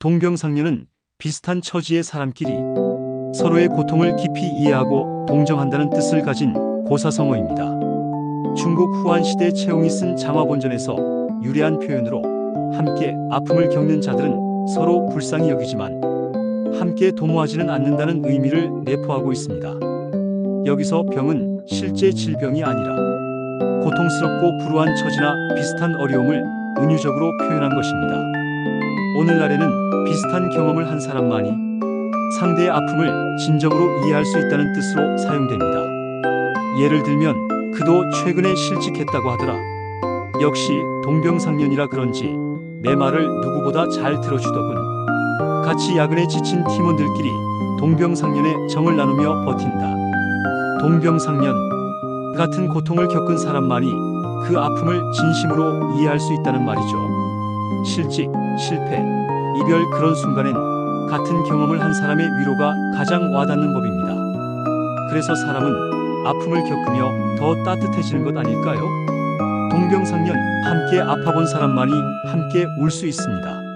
동병상련은 비슷한 처지의 사람끼리 서로의 고통을 깊이 이해하고 동정한다는 뜻을 가진 고사성어입니다. 중국 후한 시대 채용이 쓴 장화본전에서 유래한 표현으로 함께 아픔을 겪는 자들은 서로 불쌍히 여기지만 함께 도모하지는 않는다는 의미를 내포하고 있습니다. 여기서 병은 실제 질병이 아니라 고통스럽고 불우한 처지나 비슷한 어려움을 은유적으로 표현한 것입니다. 오늘날에는 비슷한 경험을 한 사람만이 상대의 아픔을 진정으로 이해할 수 있다는 뜻으로 사용됩니다. 예를 들면 그도 최근에 실직했다고 하더라. 역시 동병상련이라 그런지 내 말을 누구보다 잘 들어주더군. 같이 야근에 지친 팀원들끼리 동병상련의 정을 나누며 버틴다. 동병상련 같은 고통을 겪은 사람만이 그 아픔을 진심으로 이해할 수 있다는 말이죠. 실직, 실패, 이별 그런 순간엔 같은 경험을 한 사람의 위로가 가장 와닿는 법입니다. 그래서 사람은 아픔을 겪으며 더 따뜻해지는 것 아닐까요? 동병상련 함께 아파본 사람만이 함께 울 수 있습니다.